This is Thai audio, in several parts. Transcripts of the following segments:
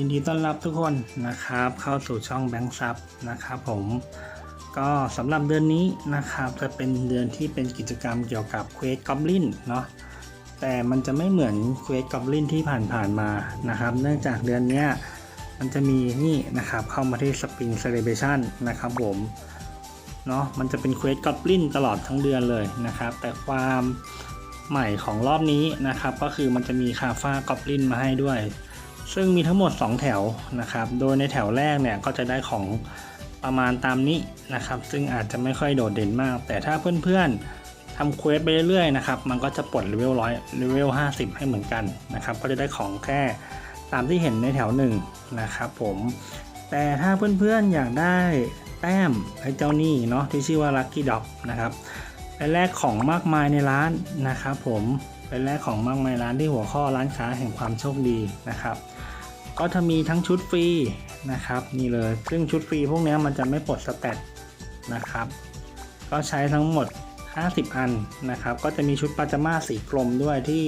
ยินดีต้อนรับทุกคนนะครับ เข้าสู่ช่องแบงค์ซับนะครับผมก็สำหรับเดือนนี้นะครับจะเป็นเดือนที่เป็นกิจกรรมเกี่ยวกับเควสกอบลินเนาะแต่มันจะไม่เหมือนเควสกอบลินที่ผ่านๆมานะครับ เนื่องจากเดือนนี้มันจะมีนี่นะครับเข้ามาที่สปริงเซเลบชันนะครับผมเนาะมันจะเป็นเควสกอบลินตลอดทั้งเดือนเลยนะครับ แต่ความใหม่ของรอบนี้นะครับ ก็คือมันจะมีคาฟ้ากอบลินมาให้ด้วย ซึ่งมีทั้งหมด 2 แถวนะครับ โดยในแถวแรกเนี่ยก็จะได้ของประมาณตามนี้นะครับ ซึ่งอาจจะไม่ค่อยโดดเด่นมาก แต่ถ้าเพื่อนๆทำเควสไปเรื่อยๆนะครับมันก็จะปลดเลเวลร้อยเลเวล50 ให้เหมือนกันนะครับ ก็จะได้ของแค่ตามที่เห็นในแถวหนึ่งนะครับผม แต่ถ้าเพื่อนๆอยากได้แต้มไอ้เจ้านี่เนาะที่ชื่อว่า Lucky Dog นะครับไปแลกของมากมายในร้านนะครับผม ไปแลกของมากมายร้านที่หัวข้อร้านค้าแห่งความโชคดีนะครับ ก็จะมีทั้งชุดฟรีนะครับนี่เลยซึ่งชุดฟรีพวกนี้มันจะไม่ปลดสแตทนะครับ ก็ใช้ทั้งหมด 50 อันนะครับ ก็จะมีชุดปาจาม่าสีกลมด้วยที่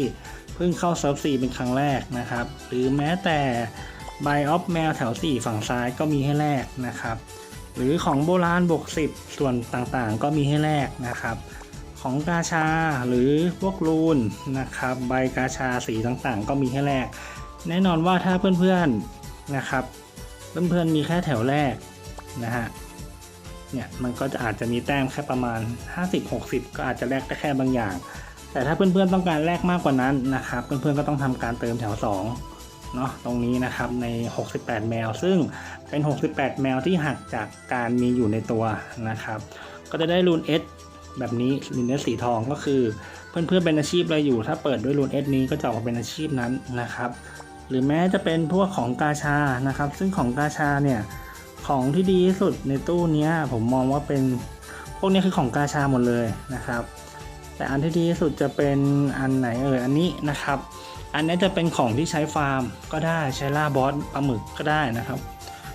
เพิ่งเข้าเซิร์ฟซีเป็นครั้งแรกนะครับ หรือแม้แต่ใบออฟแมวแถว 4 ฝั่งซ้ายก็มีให้แลกนะครับ หรือของโบราณบวก10 ส่วนต่างๆ ก็มีให้แลกนะครับ ของกาชาหรือพวกรูนนะครับ ใบกาชาสีต่างๆ ก็มีให้แลกแน่นอนว่าถ้าเพื่อนๆนะครับ เพื่อนๆมีแค่แถวแรกนะฮะเนี่ยมันก็จะอาจจะมีแต้มแค่ประมาณ 50-60 ก็อาจจะแลกได้แค่บางอย่าง แต่ถ้าเพื่อนๆต้องการแลกมากกว่านั้นนะครับ เพื่อนๆก็ต้องทำการเติมแถว 2 เนาะตรงนี้นะครับใน 68 แมว ซึ่งเป็น 68 แมวที่หักจากการมีอยู่ในตัวนะครับ ก็จะได้รูน S แบบนี้รูน S สีทองก็คือ เพื่อนๆเป็นอาชีพอะไรอยู่ ถ้าเปิดด้วยรูน S นี้ก็จะออกมาเป็นอาชีพนั้นนะครับ หรือแม้จะเป็นพวกของกาชานะครับ ซึ่งของกาชาเนี่ยของที่ดีที่สุดในตู้นี้ผมมองว่าเป็นพวกนี้คือของกาชาหมดเลยนะครับ แต่อันที่ดีที่สุดจะเป็นอันไหนเอ่ยอันนี้นะครับ อันนี้จะเป็นของที่ใช้ฟาร์มก็ได้ใช้ล่าบอสปลาหมึกก็ได้นะครับ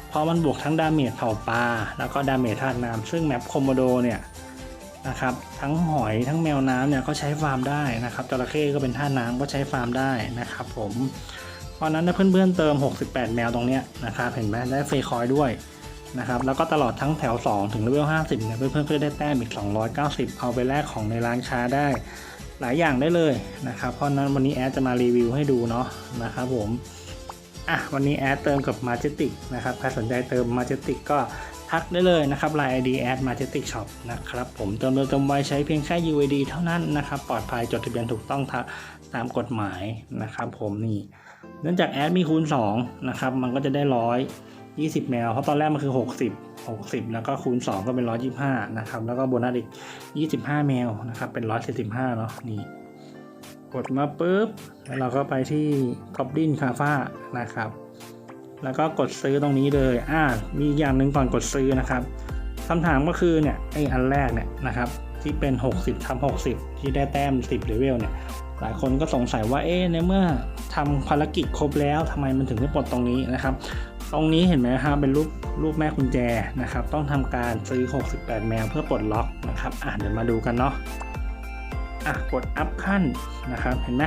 เพราะมันบวกทั้งดาเมจเผาปลาแล้วก็ดาเมจธาตุน้ำซึ่งแมปโคโมโดเนี่ย นะครับ ทั้งหอยทั้งแมวน้ำเนี่ยก็ใช้ฟาร์มได้นะครับจระเข้ก็เป็นธาน้ำก็ใช้ฟาร์มได้นะครับผมเพราะนั้นถ้าเพื่อนๆเติม 68 แมวตรงเนี้ยนะครับเห็นไหมได้เฟรคอยด้วยนะครับแล้วก็ตลอดทั้งแถว 2 ถึงเลเวล 50เนี่ยเพื่อนๆก็ได้แต้มอีก 290 เอาไปแลกของในร้านค้าได้หลายอย่างได้เลยนะครับ เพราะนั้นวันนี้แอดจะมารีวิวให้ดูเนาะนะครับผมอะวันนี้แอดเติมกับ Majestic นะครับใครสนใจเติม Majestic ก็ ทักได้เลยนะครับ Line ID แอด Majestic Shop นะครับผมเติมเร็วเติมไว้ใช้เพียงแค่ UID เท่านั้นนะครับ ปลอดภัยจดทะเบียนถูกต้องตามกฎหมายนะครับผมนี่เนื่องจากแอดมีคูณ2นะครับมันก็จะได้ร้อย20แมว เพราะตอนแรกมันคือ 60 60 แล้วก็คูณ 2 ก็เป็น 125 นะครับ แล้วก็โบนัสอีก 25 แมวนะครับ เป็น175เนาะนี่ กดมาปุ๊บ แล้วเราก็ไปที่กอบลินคาฟ้านะครับ แล้วก็กดซื้อตรงนี้เลยอ่ามีอย่างหนึ่งก่อนกดซื้อนะครับคำถามก็คือเนี่ยไออันแรกเนี่ยนะครับที่เป็น 60ทำ60 ที่ได้แต้ม 10เลเวลเนี่ยหลายคนก็สงสัยว่าเอ๊ะในเมื่อทำภารกิจครบแล้วทำไมมันถึงไม่ปลดตรงนี้นะครับ ตรงนี้เห็นไหมครับเป็นรูปรูปแม่กุญแจนะครับ ต้องทำการซื้อ 68 แมวเพื่อปลดล็อกนะครับอะเดี๋ยวมาดูกันเนาะอะกดอัพขั้นนะครับเห็นไหม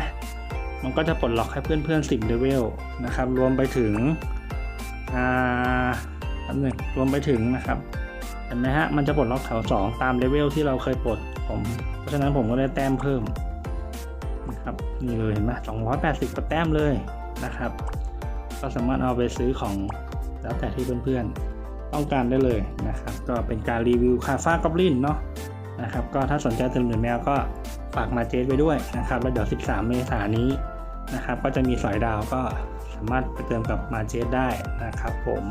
มันก็จะปลดล็อกให้เพื่อนๆ10เลเวลนะครับรวมไปถึง อ่าอันหนึ่งรวมไปถึงนะครับเห็นไหมฮะมันจะปลดล็อกแถว2ตามเลเวลที่เราเคยปลดผมเพราะฉะนั้นผมก็ได้แต้มเพิ่มนะครับนี่เลยเห็นไหม280กว่าแต้มเลยนะครับ ก็สามารถเอาไปซื้อของแล้วแต่ที่เพื่อนๆต้องการได้เลยนะครับ ก็เป็นการรีวิวคาฟ้ากอบลินเนาะนะครับ ก็ถ้าสนใจเติมหรือแมวก็ฝากมาเจสไว้ด้วยนะครับ แล้วเดี๋ยว 13 เมษายนนี้ นะครับ ก็จะมีสอยดาวก็สามารถไปเติมกับมาเจสได้นะครับผม